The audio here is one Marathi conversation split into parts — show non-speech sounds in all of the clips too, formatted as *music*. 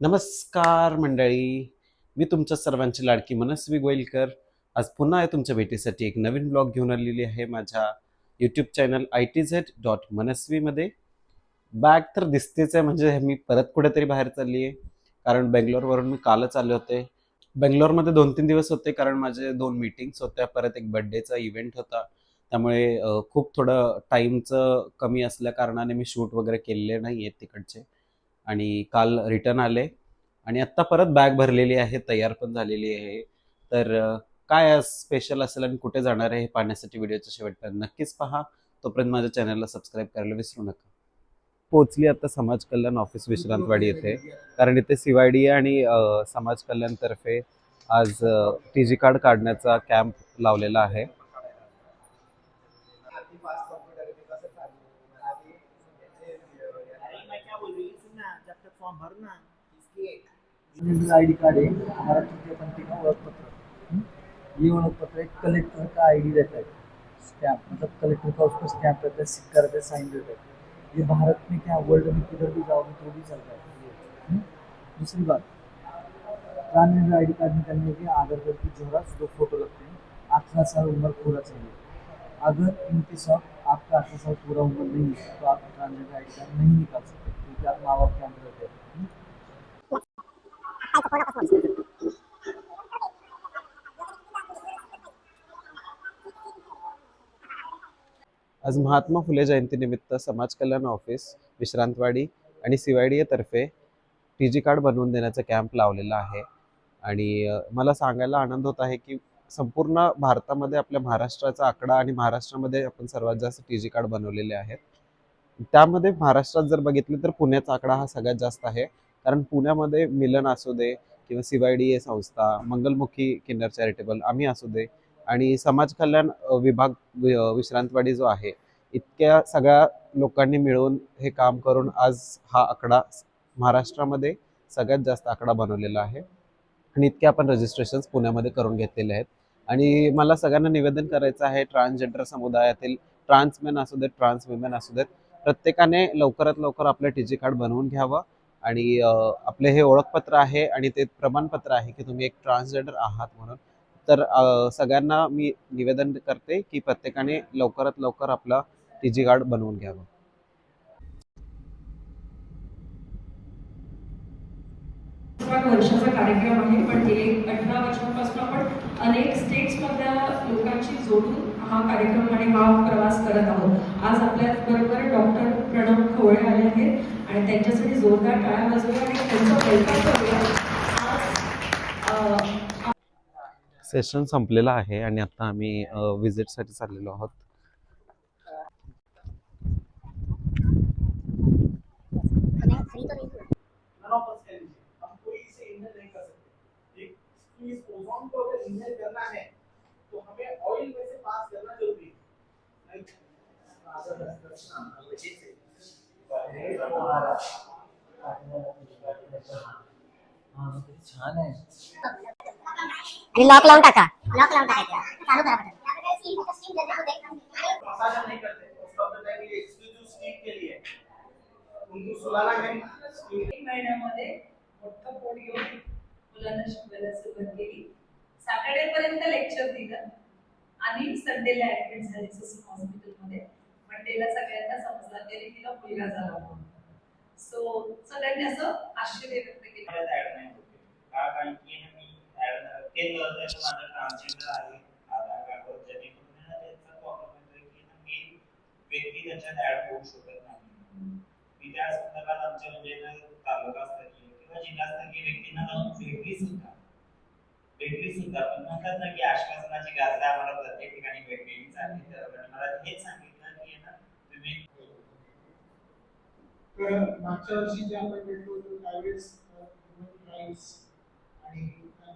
नमस्कार मंडळी. मी तुमच्या सर्वांची लाडकी मनस्वी गोयलकर. आज पुन्हा तुमच्या भेटीसाठी एक नवीन ब्लॉग घेऊन आलेली आहे माझ्या YouTube channel I T Z dot मनस्वीमध्ये bag तर दिसतेच आहे म्हणजे मी परत कुठेतरी बाहेर चालली आहे कारण बेंगलोरवरून मी कालच आले होते. बेंगलोरमध्ये दोन तीन दिवस होते कारण माझे दोन मीटिंग्स होत्या परत एक बड्डेचा इव्हेंट होता. त्यामुळे खूप थोडं टाईमचं कमी असल्या कारणाने मी शूट वगैरे केलेले नाही आहेत तिकडचे. आणि काल रिटर्न आले. आणि आत्ता परत बॅग भरलेली आहे तयार पण झालेली आहे. तर काय आज स्पेशल असेल आणि कुठे जाणार आहे हे पाहण्यासाठी व्हिडिओच्या शेवटपर्यंत नक्कीच पहा. तोपर्यंत माझ्या चॅनलला सबस्क्राईब करायला विसरू नका. पोचली आता समाज कल्याण ऑफिस विश्रांतवाडी येथे. कारण इथे सीवायडी आणि समाज कल्याणतर्फे आज टी जी कार्ड काढण्याचा कॅम्प लावलेला आहे. फॉर्म आई डी कार्ड है हमारा तृतीय पंथी का ओळखपत्र. हम्म? ये ओळखपत्र एक कलेक्टर का आई डी रहता है स्टैम्प मतलब कलेक्टर का उसको स्टैम्प रहता है सिक्का रहता है साइन रहता है ये भारत में क्या वर्ल्ड में किधर भी जाओगे तो भी चलता है. हम्म? दूसरी बात ट्रांसजेंडर आई डी कार्ड निकालने के आधार कार्ड की जोहरा दो फोटो लगते हैं अठारह साल उम्र पूरा चाहिए अगर इनके साथ आपका अठारह साल पूरा उम्र नहीं है तो आप ट्रांजेंडर आई डी कार्ड नहीं निकाल सकते क्योंकि आप माँ बाप आज महात्मा फुले जयंतीनिमित्त समाज कल्याण ऑफिस विश्रांतवाडी आणि सीवायडी तर्फे टी जी कार्ड बनवून देण्याचा कॅम्प लावलेला आहे. आणि मला सांगायला आनंद होत आहे की संपूर्ण भारतामध्ये आपल्या महाराष्ट्राचा आकडा आणि महाराष्ट्रामध्ये आपण सर्वात जास्त टी जी कार्ड बनवलेले आहेत. त्यामध्ये महाराष्ट्रात जर बघितलं तर पुण्याचा आकडा हा सगळ्यात जास्त आहे. कारण पुण्यामध्ये मिलन असू दे किंवा सीवायडी ए संस्था मंगलमुखी किन्नर चॅरिटेबल आम्ही असू दे आणि समाज कल्याण विभाग विश्रांतवाडी जो आहे इतक्या सगळ्या लोकांनी मिळून हे काम करून आज हा आकडा महाराष्ट्रामध्ये सगळ्यात जास्त आकडा बनवलेला आहे. आणि इतके आपण रजिस्ट्रेशन पुण्यामध्ये करून घेतलेले आहेत. आणि मला सगळ्यांना निवेदन करायचं आहे ट्रान्सजेंडर समुदायातील ट्रान्समेन असू देत ट्रान्स वुमेन असू देत प्रत्येकाने लवकरात लवकर आपलं टी जी कार्ड बनवून घ्यावं. आणि आपले हे ओळखपत्र आहे आणि ते प्रमाणपत्र आहे की तुम्ही एक ट्रान्सजेंडर आहात म्हणून. तर सगळ्यांना मी निवेदन करते की प्रत्येकाने लवकरात लवकर आपला टी जी कार्ड बनवून घ्यावं. वर्षाचा कार्यक्रम आहे पण गेले अठरा वर्षांपासून आपण अनेक स्टेट्समधल्या लोकांशी जोडून हा कार्यक्रम आणि हा प्रवास करत आहोत. आज आपल्या बरोबर डॉक्टर प्रणव खवळे आले आहेत आणि त्यांच्यासाठी जोरदार टाळ्या वाजवूया आणि त्यांचं वेलकम करूया. सेशन संपलेलं आहे आणि आता आम्ही विजिटसाठी चाललेलो आहोत. इसे नहीं कर सकते एक ओजोन को अगर करना है. ऑयल में से पास करना जरूरी है छान आहे लॉक लावून टाका. लॉक लावून टाका चालू करा बटन मसाज नहीं करते. टाइम ये एक्सक्लूसिव के लिए उनको सुलाना है एक महिन्यामध्ये मोठं पोट घेऊन मुलांना शिकवायला सुरुवात केली सॅटर्डे पर्यंत लेक्चर दिलं आणि संडेला ऍडमिट झाली ससून हॉस्पिटलमध्ये मंडेला सगळ्यांना समजला तरी तिला मुलगा झाला म्हणून. सो सगळ्यांनी असं आश्चर्य व्यक्त केलं. का कारण की मी ऍड केलं माझं ट्रान्सजेंडर आहे आधार कार्डवर जेणेकरून ना प्रॉब्लेम येतोय की मी व्यक्ती त्याच्यात ऍड होऊ शकत नाही. मी त्या संदर्भात आमच्या म्हणजे ना तालुकास्तरीय किंवा जिल्हास्तरीय व्यक्तींना जाऊन भेटली सुद्धा भेटली सुद्धा. पण म्हणतात ना की आश्वासनाची गाजर आम्हाला प्रत्येक ठिकाणी भेटलेलीच चालली तर. मला हेच सांगितलं की ना तुम्ही मागच्या वर्षी जे आपण भेटलो होतो त्यावेळेस ह्युमन आणि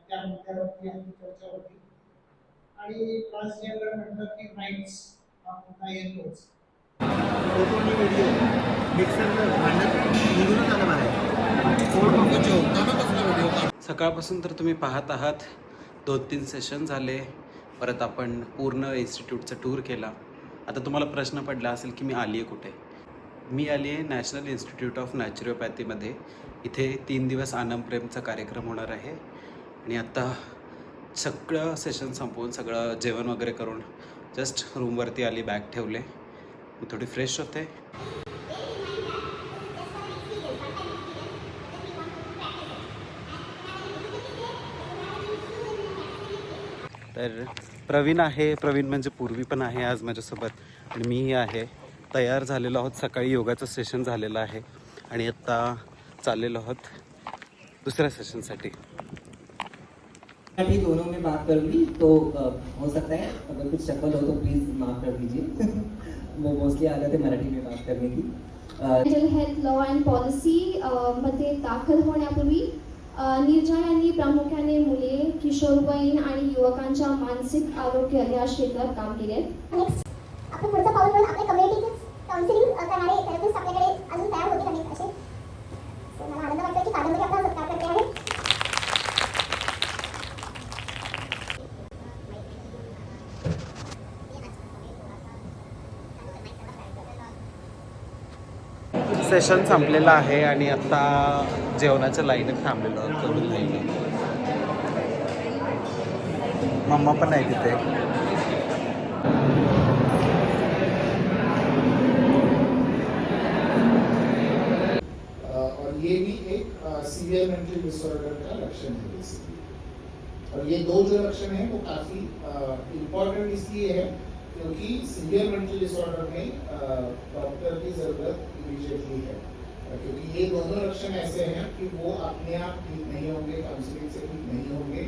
त्या मुद्द्यावरती आपली चर्चा होती. आणि ट्रान्सजेंडर म्हटलं की राईट्स हा मुद्दा येतोच. सकाळपासून तर तुम्ही पाहत आहात. दोन तीन सेशन झाले. परत आपण पूर्ण इन्स्टिट्यूटचा टूर केला. आता तुम्हाला प्रश्न पडला असेल की मी आली आहे कुठे? मी आली आहे नॅशनल इन्स्टिट्यूट ऑफ नॅचरोपॅथीमध्ये इथे तीन दिवस आनंद प्रेमचा कार्यक्रम होणार आहे. आणि आता सगळं सेशन संपवून सगळं जेवण वगैरे करून जस्ट रूमवरती आली बॅग ठेवले. मी थोडी फ्रेश होते तर प्रवीण आहे प्रवीण म्हणजे पूर्वी पण आहे आज माझ्यासोबत. आणि मीही आहे. तयार झालेलो आहोत. सकाळी योगाचं सेशन झालेलं आहे. आणि आत्ता चाललेलो आहोत दुसऱ्या सेशनसाठी अभी दोनों में बात करूंगी तो हो सकता है अगर कुछ शक्ल हो तो प्लीज माफ कर दीजिए. *laughs* वो मोस्टली आदत है मराठी में बात करने की। Mental health law and policy मध्ये दाखल होण्यापूर्वी नीरजा यांनी प्रामुख्याने मुले किशोरवयीन आणि युवकांच्या मानसिक आरोग्य या क्षेत्रात काम केले आपण पुढचं पाऊल म्हणून आपल्या कम्युनिटीच काउन्सिलिंग करणारे थेरपिस्ट आपल्याकडे अजून तयार होते नाही असे So, मला आनंद वाटतो की कादंबरी आपला सत्कार करते आहे सेशन संपलेलं आहे आणि आत्ता जेवणाच्या लाईनीत थांबलेलो आहोत करून नाही मम्मा पण आहे तिथे. ये भी एक सीवियर मेंटल डिसऑर्डर का लक्षण है बेसिकली और ये दो जो लक्षण है वो काफी इम्पोर्टेंट इसलिए है क्योंकि सीवियर मेंटल डिसऑर्डर में डॉक्टर की जरूरत इमीडिएटली है। क्योंकि ये दोनों लक्षण ऐसे हैं कि वो अपने आप ठीक नहीं होंगे काउंसलिंग से ठीक नहीं होंगे।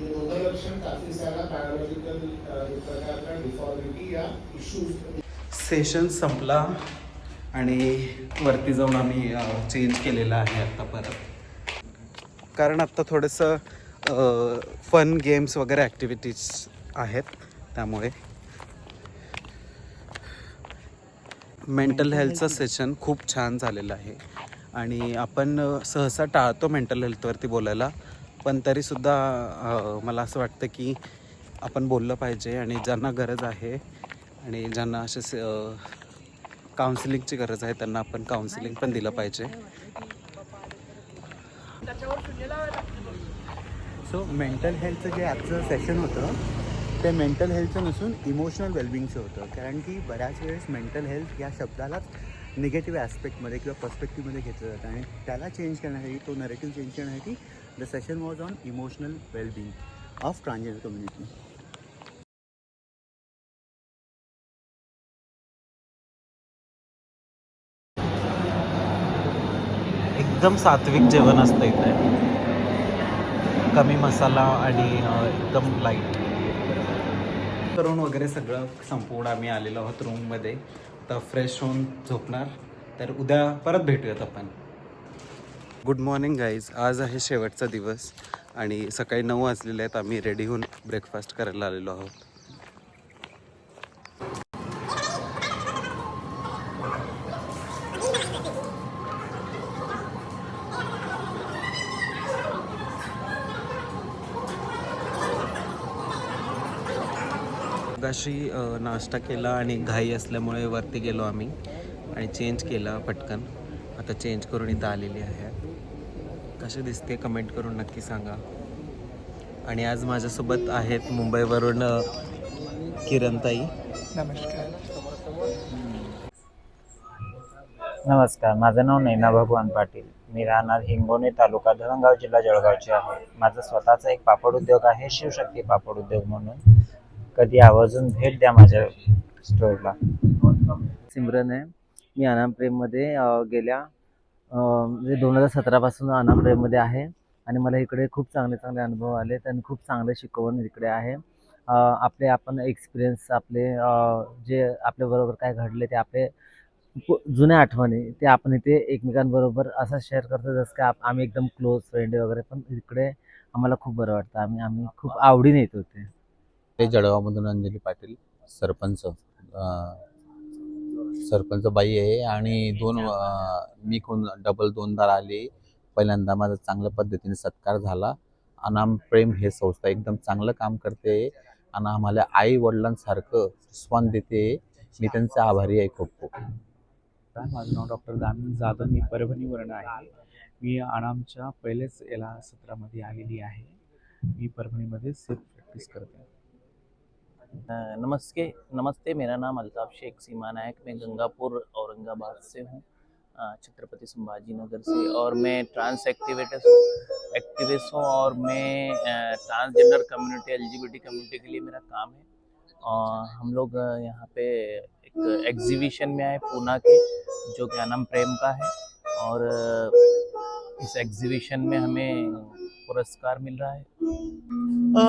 ये दोनों लक्षण काफी सारा बायोलॉजिकल एक प्रकार का डिफॉर्मिटी या इश्यूज सेशन संपला आणि वरती जाऊन आम्ही चेंज केलेलं आहे आत्ता परत. कारण आत्ता थोडंसं फन गेम्स वगैरे ॲक्टिव्हिटीज आहेत त्यामुळे. मेंटल हेल्थचं सेशन खूप छान झालेलं आहे. आणि आपण सहसा टाळतो मेंटल हेल्थवरती बोलायला पण तरीसुद्धा मला असं वाटतं की आपण बोललं पाहिजे आणि ज्यांना गरज आहे आणि ज्यांना असे काउन्सिलिंगची गरज आहे त्यांना आपण काउन्सिलिंग पण दिलं पाहिजे. सो मेंटल हेल्थचं जे आजचं सेशन होतं ते मेंटल हेल्थचं नसून इमोशनल वेलबिंगचं होतं. कारण की बऱ्याच वेळेस मेंटल हेल्थ या शब्दालाच निगेटिव्ह ॲस्पेक्टमध्ये किंवा पर्स्पेक्टिव्हमध्ये घेतलं जातं. आणि त्याला चेंज करण्यासाठी तो नरेटिव्ह चेंज करण्यासाठी the session was on emotional wellbeing of transgender community एकदम सात्विक जेवण असतं इथे. कमी मसाला आणि एकदम लाइट करून वगैरे सगळं संपूर्ण आम्ही आलेलो आहोत रूममध्ये तर फ्रेश होऊन झोपणार. तर उद्या परत भेटूयात आपण. गुड मॉर्निंग गाईज आज आहे शेवटचा दिवस आणि सकाळी नऊ वाजलेले आहेत. आम्ही रेडी होऊन ब्रेकफास्ट करायला आलेलो आहोत. मगाशी नाश्ता केला आणि घाई असल्यामुळे वरती गेलो आम्ही आणि चेंज केला पटकन. आता चेंज करून इथं आलेली आहे. कशी दिसते कमेंट करून नक्की सांगा. आणि आज माझ्यासोबत आहेत मुंबईवरून किरणताई. नमस्कार. माझं नाव नैना भगवान पाटील. मी राहणार हिंगोली तालुका धरणगाव जिल्हा जळगावचे आहे. माझा स्वतःचा एक पापड उद्योग आहे शिवशक्ती पापड उद्योग म्हणून. कधी आवर्जून भेट द्या माझ्या स्टोरला. सिमरन आहे. मी अनाम प्रेममध्ये गेल्या म्हणजे दोन हजार सतरापासून अनाम प्रेममध्ये आहे. आणि मला इकडे खूप चांगले चांगले अनुभव आले आणि खूप चांगले शिकवण इकडे आहे. आपले आपण एक्सपिरियन्स आपले जे आपल्याबरोबर काय घडले ते आपले जुन्या आठवणी ते आपण इथे एकमेकांबरोबर असं शेअर करतो जसं की आप- आम्ही एकदम क्लोज फ्रेंड वगैरे पण इकडे आम्हाला खूप बरं वाटतं. आम्ही आम्ही खूप आवडीने येतो ते जळगावमधून अंजली पाटील सरपंच सरपंच बाई आहे आणि दोन मी कोण डबल दोनदा आले पहिल्यांदा माझा चांगल्या पद्धतीने सत्कार झाला. अनाम प्रेम हे संस्था एकदम चांगलं काम करते आणि आम्हाला आई वडिलांसारखं स्वान देते. मी त्यांचे आभारी आहे खूप खूप. माझं नाव डॉक्टर दामिन जाधव? मी परभणीवरून आहे. मी अनामच्या पहिलेच याला सत्रामध्ये आलेली आहे. मी परभणीमध्ये सेल्फ प्रॅक्टिस करते. नमस्ते नमस्ते, मेरा नाम अल्ताफ शेख सीमा नायक, मैं गंगापुर औरंगाबाद से हूँ छत्रपति संभाजी नगर से और मैं ट्रांस एक्टिवेटस एक्टिविस्ट हूँ और मैं ट्रांसजेंडर कम्युनिटी एल कम्युनिटी के लिए मेरा काम है। और हम लोग यहाँ पे एक एग्जीबिशन में आए पूना के, जो कि अनम प्रेम का है और इस एग्जीबिशन में हमें पुरस्कार मिल रहा है।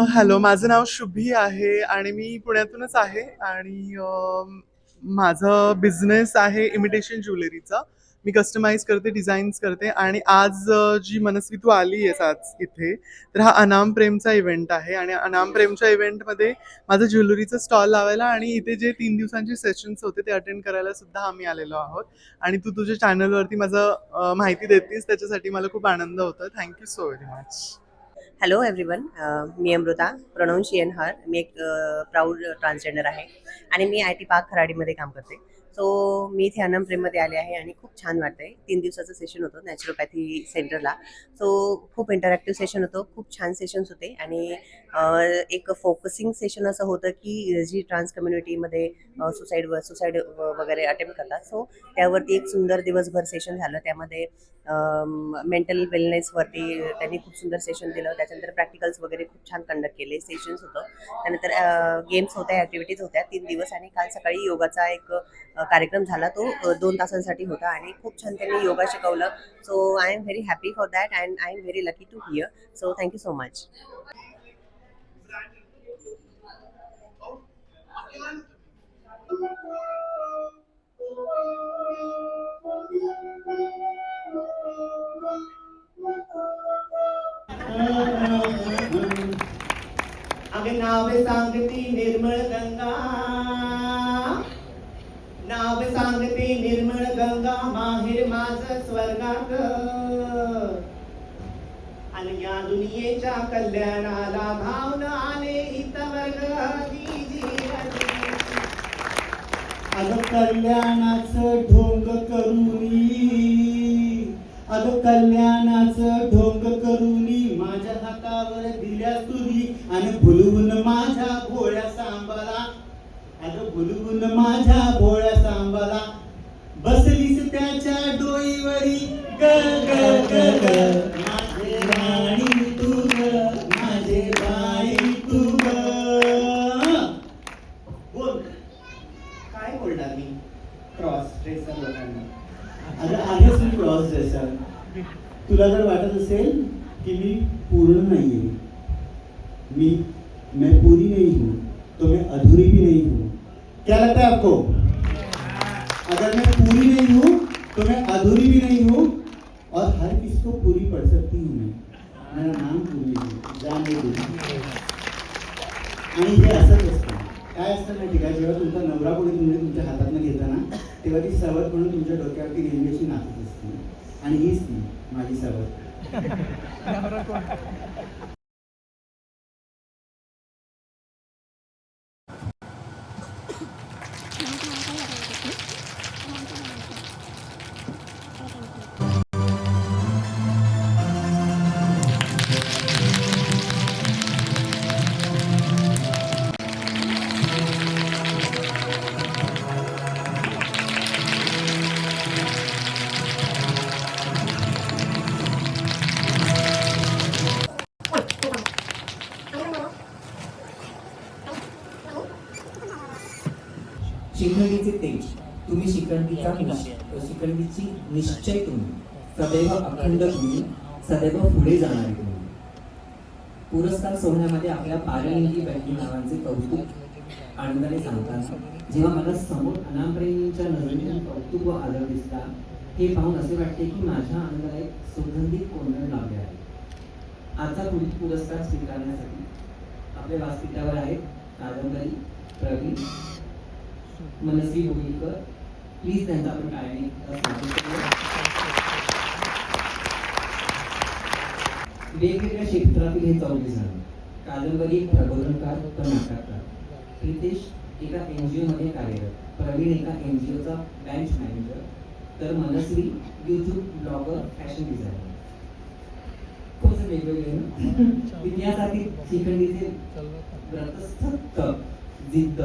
हॅलो माझं नाव शुभी आहे आणि मी पुण्यातूनच आहे आणि माझा माझं बिझनेस आहे इमिटेशन ज्वेलरीचा मी कस्टमाइज करते डिझाईन्स करते आणि आज जी मनस्वी तू आली आहेस आज इथे तर हा अनाम प्रेमचा इव्हेंट आहे आणि अनाम प्रेमच्या इव्हेंटमध्ये माझं ज्वेलरीचं स्टॉल लावायला आणि इथे जे तीन दिवसांचे सेशन्स होते ते अटेंड करायला सुद्धा आम्ही आलेलो आहोत. आणि तू तुझ्या चॅनलवरती माझं माहिती देतेस त्याच्यासाठी मला खूप आनंद होतो thank you so very much hello everyone uh, मी अमृता प्रोनाऊन्शियन हर मी एक uh, प्राऊड ट्रान्सजेंडर आहे. आणि मी आय टी पार्क खराडीमध्ये काम करते. सो मी इथे अनम प्रेममध्ये आले आहे आणि खूप छान वाटतंय. तीन दिवसाचं सेशन होतं नॅचरोपॅथी सेंटरला सो खूप इंटरॅक्टिव्ह सेशन होतं खूप छान सेशन्स होते आणि एक फोकसिंग सेशन असं होतं की जी ट्रान्स कम्युनिटीमध्ये सुसाईड सुसाईड वगैरे अटेम्प्ट करतात. सो त्यावरती एक सुंदर दिवसभर सेशन झालं. त्यामध्ये मेंटल वेलनेसवरती त्यांनी खूप सुंदर सेशन दिलं. त्याच्यानंतर प्रॅक्टिकल्स वगैरे खूप छान कंडक्ट केले. सेशन्स होतं. त्यानंतर गेम्स होत्या ॲक्टिव्हिटीज होत्या. तीन दिवस आणि काल सकाळी योगाचा एक कार्यक्रम झाला तो दोन तासांसाठी होता आणि खूप छान त्यांनी योगा शिकवलं. So I am very happy for that and I am very lucky to here so thank you so much again सांगती निर्मळ गंगा। नाव सांगते निर्मळ गंगा माहेर माझ स्वर्गात. आणि या दुनियेच्या कल्याणाला धावून आले हित वर्ग अग कल्याणाच ढोंग करुनी अग कल्याणाच ढोंग करुनी माझ्या हातावर दिल्या तुरी आणि भुलवून माझ्या गुलगुन माझ्या भोळ्या सांबाला. बसलीस त्याच्या डोईवरी. ग ग ग ग. माझे राणी तू ग माझे बाई तू ग. बोल. काय बोलणार मी? क्रॉस ड्रेसर लोकांना. अरे आहेस मी क्रॉस ड्रेसर तुला जर वाटत असेल की मी पूर्ण नाहीये मी पूरी नहीं हूँ तो मैं अधूरी भी नहीं हूँ क्या लगता है आपको? अगर मैं पूरी नहीं हूँ तो मैं अधूरी भी नहीं हूँ और हर किसको पूरी पढ़ सकती हूँ मैं? मेरा नाम पूरी है जाने दो आणि हे असंच असतं. काय असतं माहिती का? जेव्हा तुमचा नवरा कोणी तुम्ही तुमच्या हातातनं घेताना तेव्हा ती सवत म्हणून तुमच्या डोक्यावरती नेहमी अशी नाचत असते आणि हीच ती माझी सवत शिखंडीचे तेज. तुम्ही शिखंडीचा शिखंडीची निश्चय तुम्ही. सदैव अखंड तुम्ही. सदैव पुढे जाणारे तुम्ही. पुरस्कार सोहळ्यामध्ये आपल्या पारलिंगी बहिणी नावांचे कौतुक आनंदाने सांगतात. जेव्हा मला समोर अनामप्रेमींच्या नजरेतून कौतुक व आदर दिसला हे पाहून असे वाटते की माझ्या आनंदाला एक सुगंधित कोंडण लावले आहे. आजचा पुढील पुरस्कार स्वीकारण्यासाठी आपल्या व्यासपीठावर आहेत कादंबरी प्रवीण मनस्वी भोईकर प्लीज त्यांचा आपण करूया. वेगवेगळ्या क्षेत्रातील हे चौघे जण कादंबरी प्रबोधनकार तर नाटककार. प्रितेश एका एन जी ओमध्ये कार्यरत प्रवीण एका एन जी ओचा बँच मॅनेजर तर Manasvi YouTube blogger fashion designer वेगवेगळे ना? *laughs* इतिहासातील शिखंडीचे व्रतस्थ जिद्द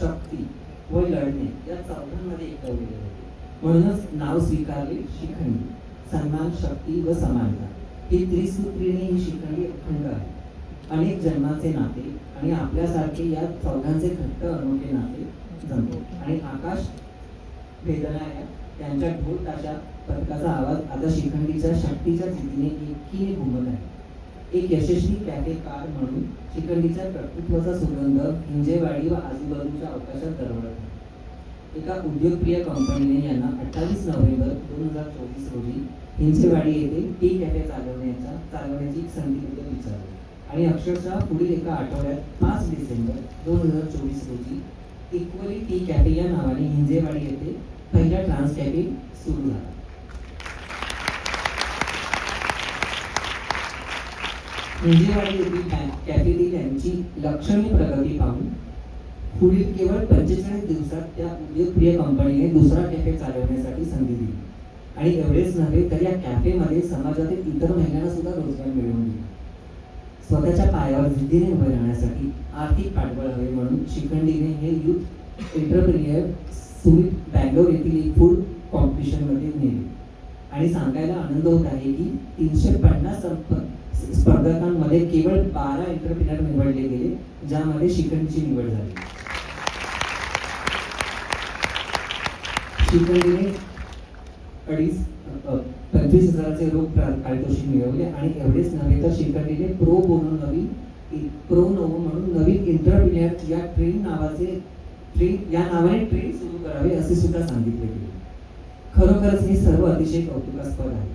शक्ती व लढणे या चौघांमध्ये एकवलेले होते. म्हणूनच नाव स्वीकारले शिखंडी सन्मान शक्ती व समानता. ही त्रिसूत्रीने ही शिखंडी अखंड आहे. अनेक जन्माचे नाते आणि आपल्यासारखे या चौघांचे घट्ट अनोखे नाते जमते आणि आकाश वेदनाया त्यांच्या ढोल ताशा पथकाचा आवाज आता शिखंडीच्या शक्तीच्या स्थितीने एकीने घुमत आहे. एक यशस्वी कॅफे कार म्हणून शिखंडीच्या कर्तृत्वाचा सुगंध हिंजेवाडी व आजूबाजूच्या अवकाशात दरवळत एका उद्योगप्रिय कंपनीने यांना अठ्ठावीस नोव्हेंबर दोन हजार चोवीस रोजी हिंजेवाडी येथे टी कॅफे चालवण्याचा चालवण्याची संधी विचारली. आणि अक्षरशः पुढील एका आठवड्यात पाच डिसेंबर दोन हजार चोवीस रोजी इक्वली टी कॅफे या नावाने हिंजेवाडी येथे पहिला ट्रान्स कॅफे सुरू झाला. हिंजेवाडी येथील कॅ- त्यांची लक्षणीय प्रगती पाहून पुढील केवळ पंचेचाळीस दिवसात त्या उद्योगप्रिय कंपनीने दुसरा कॅफे चालवण्यासाठी संधी दिली. आणि एवढेच नव्हे तर या कॅफेमध्ये समाजातील इतर महिलांना सुद्धा रोजगार मिळवून दिला. स्वतःच्या पायावर जिद्दीने उभे राहण्यासाठी आर्थिक पाठबळ हवे म्हणून शिखंडीने हे युथ एंटरप्रिनियर सुमित बँगलोर येथील एक फूड कॉम्पिटिशनमध्ये नेले. आणि सांगायला आनंद होत आहे की तीनशे पन्नास स्पर्धकांमध्ये केवळ बारा एंटरप्रिनर निवडले गेले ज्यामध्ये शिखंडची निवड झाली. शिखंडीने अडीच पंचवीस हजाराचे रोख पारितोषिक मिळवले आणि एवढेच नव्हे तर शिखंडीने प्रो बोनो नवीन प्रो नोवो म्हणून नवीन इंटरप्रिनियर या ट्रेन नावाचे ट्रेन या नावाने ट्रेन सुरू करावे असे सुद्धा सांगितले गेले. खरोखरच हे सर्व अतिशय कौतुकास्पद आहे.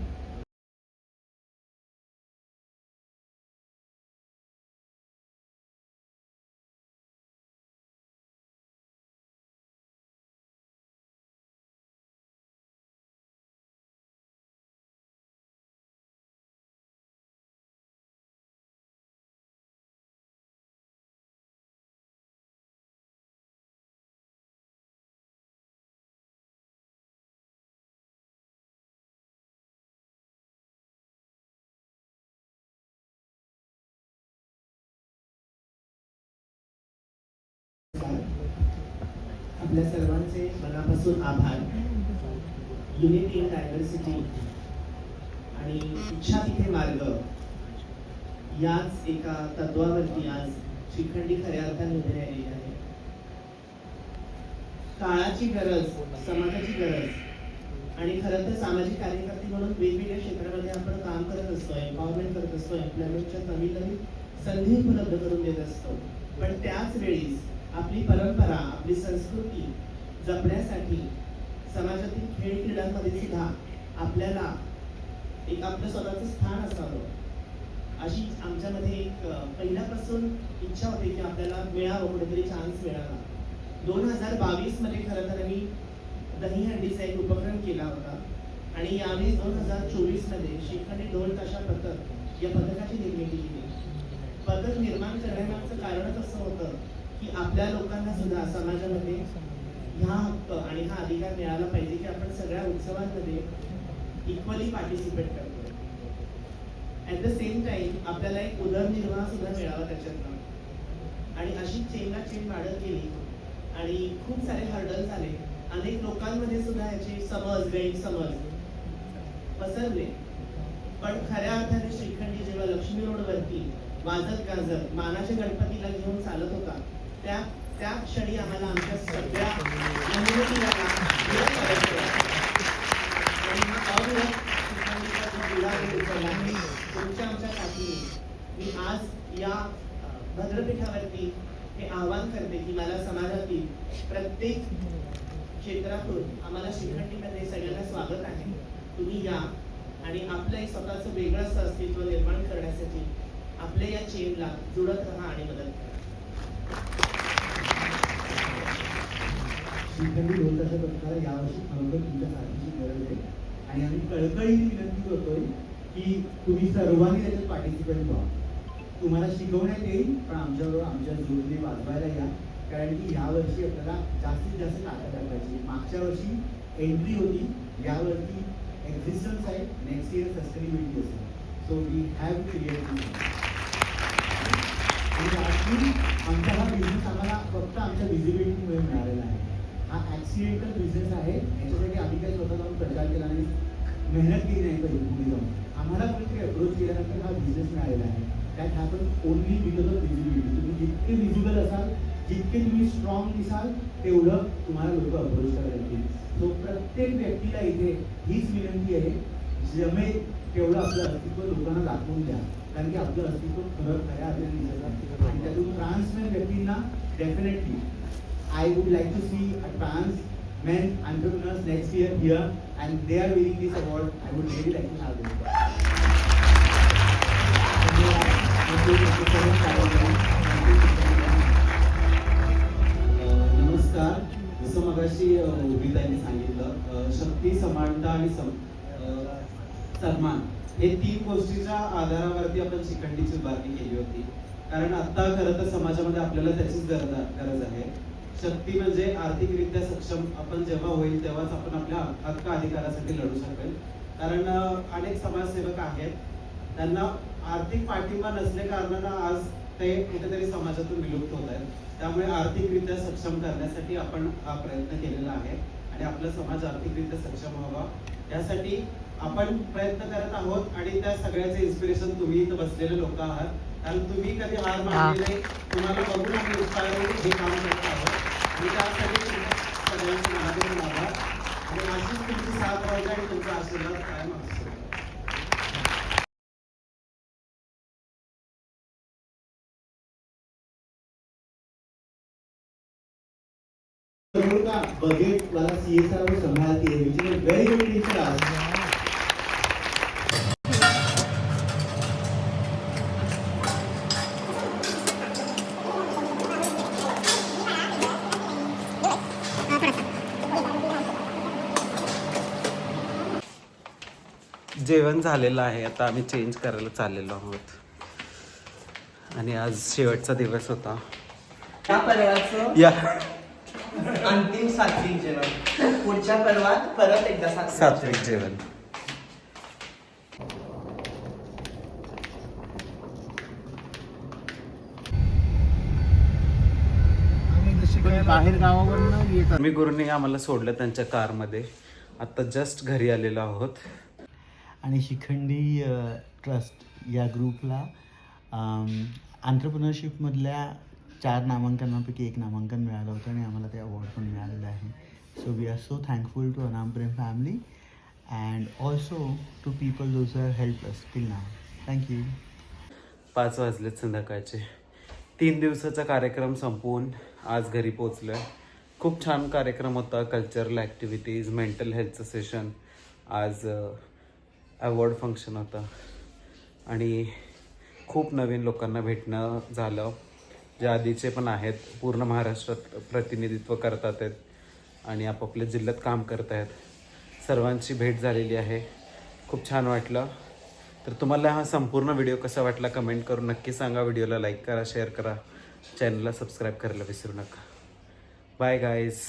आपल्या सर्वांचे मनापासून आभार. युनिटी इन डायव्हर्सिटी आणि इच्छा तिथे मार्ग. याच एका तत्वावरती आज शिखंडी खऱ्या अर्थाने उभे राहिलेली आहे काळाची गरज समाजाची गरज आणि खरं तर सामाजिक कार्यकर्ते म्हणून वेगवेगळ्या क्षेत्रामध्ये आपण काम करत असतो एम्पॉवरमेंट करत असतो एम्प्लॉयमेंटच्या नवीन नवीन संधी उपलब्ध करून देत असतो. पण त्याच वेळी आपली परंपरा आपली संस्कृती जपण्यासाठी समाजातील खेळ क्रीडांमध्ये सुद्धा आपल्याला एक आपलं स्वतःचं स्थान असावं. अशी आमच्यामध्ये एक पहिल्यापासून इच्छा होती की आपल्याला मिळावं कुठेतरी चान्स मिळावा. दोन हजार बावीसमध्ये खरं तर आम्ही दहीहंडीचा एक उपक्रम केला होता. आणि यावेळी दोन हजार चोवीसमध्ये शिखंडी ढोल ताशा पथक या पथकाची निर्मिती केली. पथक निर्माण करण्यामागचं कारणच असं होतं? की आपल्या लोकांना सुद्धा समाजामध्ये ह्या हक्क आणि हा अधिकार मिळाला पाहिजे की आपण सगळ्या उत्सवांमध्ये इक्वली पार्टिसिपेट करतो ऍट द सेम टाइम आपल्याला एक उदरनिर्वाह सुद्धा मिळावा त्याच्यातनं. आणि अशी चेंगा चेन वाढत गेली आणि खूप सारे हर्डल्स आले. अनेक लोकांमध्ये सुद्धा याचे समज गैरसमज पसरले. पण खऱ्या अर्थाने श्रीखंडी जेव्हा लक्ष्मी रोडवरती वाजत गाजत मानाच्या गणपतीला घेऊन चालत होता त्या त्या क्षणी आम्हाला आमच्या सगळ्या तुमच्या आमच्या मी आज या भद्रपीठावरती हे आवाहन करते की मला समाजातील प्रत्येक क्षेत्रातून आम्हाला शिखंडीमध्ये सगळ्यांना स्वागत आहे. तुम्ही या. आणि आपलं एक स्वतःचं वेगळंच अस्तित्व निर्माण करण्यासाठी आपल्या या चेनला जुळत राहा आणि मदत करा. विखंडित होत असं प्रकारे यावर्षी खरोखर तुमच्या साथीची गरज आहे. आणि आम्ही कळकळीने विनंती करतोय की तुम्ही सर्वांनी त्याच्यात पार्टिसिपेट व्हा. तुम्हाला शिकवण्यात येईल पण आमच्याबरोबर आमच्या जोडीने वाजवायला या. कारण की यावर्षी आपल्याला जास्तीत जास्त ताकद दाखवायची मागच्या वर्षी एंट्री होती. यावरती एक्झिस्टन्स आहे. नेक्स्ट इयर सस्टेनेबिलिटी असेल. सो वी हॅव क्रिएट आणि आमचा हा बिझनेस आम्हाला फक्त आमच्या विजिबिलिटीमुळे मिळालेला आहे. हा ॲक्सिडेंटल बिझनेस आहे. याच्यासाठी आम्ही काही स्वतः जाऊन प्रचार केला नाही. मेहनत केली नाही पाहिजे पुढे जाऊन. आम्हाला कोणीतरी अप्रोच केल्यानंतर हा बिझनेस मिळालेला आहे. That happen only because of visibility तुम्ही जितके विजिबल असाल जितके तुम्ही स्ट्रॉंग दिसाल तेवढं तुम्हाला लोक अप्रोच करायला येतील. सो प्रत्येक व्यक्तीला इथे हीच विनंती आहे जमेल तेवढं आपलं अस्तित्व लोकांना दाखवून द्या. कारण की आपलं अस्तित्व खरं खऱ्या अर्थाने दिसत आणि त्यातून ट्रान्समेन व्यक्तींना definitely I would like to see a trans men entrepreneurs next year here and they are winning this award. I would really like to have them. नमस्कार जसं मगाशी उभिताईने सांगितलं शक्ती समानता आणि सन्मान हे तीन गोष्टीच्या आधारावरती आपण शिखंडीची उभारणी केली होती कारण आत्ता खरं तर समाजामध्ये आपल्याला त्याचीच गरज गरज आहे शक्ती म्हणजे आर्थिकरित्या सक्षम आपण जेव्हा होईल तेव्हाच आपण आपल्या हक्क अधिकारासाठी लढू शकेल. कारण अनेक समाजसेवक आहेत. त्यांना आर्थिक पाठिंबा नसल्या कारणानं आज ते कुठेतरी समाजातून विलुप्त होत आहेत. त्यामुळे आर्थिकरित्या सक्षम करण्यासाठी आपण हा प्रयत्न केलेला आहे. आणि आपला समाज आर्थिकरित्या सक्षम व्हावा. यासाठी आपण प्रयत्न करत आहोत आणि त्या सगळ्याचे इन्स्पिरेशन तुम्ही इथं बसलेले लोक आहात. कारण तुम्ही कधी हार मानली नाही. तुम्हाला बघून आम्ही उत्साह हे काम करत आहोत. आणि त्यासाठी सगळ्यांचे मनापासून आभार आणि अशीच तुमची साथ आणि तुमचा आशीर्वाद कायम सीएसआर सांभाळते संभालती गुड टीचर जेवण झालेलं आहे. आता आम्ही चेंज करायला चाललेलो आहोत. आणि आज शेवटचा दिवस होता. या पर्वाचं या. अंतिम सात्विक जेवण. पुढच्या पर्वात परत एकदा सात्विक सात्विक जेवण. बाहेर गावावरनं येत मी गुरुने आम्हाला सोडलं त्यांच्या कारमध्ये. आता जस्ट घरी आलेलो आहोत. आणि शिखंडी ट्रस्ट या ग्रुपला आंतरप्रनरशिपमधल्या चार नामांकनापैकी एक नामांकन मिळालं होतं आणि आम्हाला ते अवॉर्ड पण मिळालेलं आहे. So we are so thankful to Anamprem family and also to people those are help us till now thank you पाच वाजलेत संध्याकाळचे. तीन दिवसाचा कार्यक्रम संपवून आज घरी पोचलो आहे खूप छान कार्यक्रम होता कल्चरल ॲक्टिव्हिटीज मेंटल हेल्थचं सेशन आज अवॉर्ड फंक्शन होतं. आणि खूप नवीन लोकांना भेटणं झालं. जे आधीचे पण आहेत पूर्ण महाराष्ट्रात प्रतिनिधित्व करतात आहेत आणि आपापल्या जिल्ह्यात काम करत आहेत. सर्वांची भेट झालेली आहे. खूप छान वाटलं. तर तुम्हाला हा संपूर्ण व्हिडिओ कसा वाटला कमेंट करून नक्की सांगा. व्हिडिओला लाईक करा शेअर करा. चॅनलला सबस्क्राईब करायला विसरू नका. Bye guys.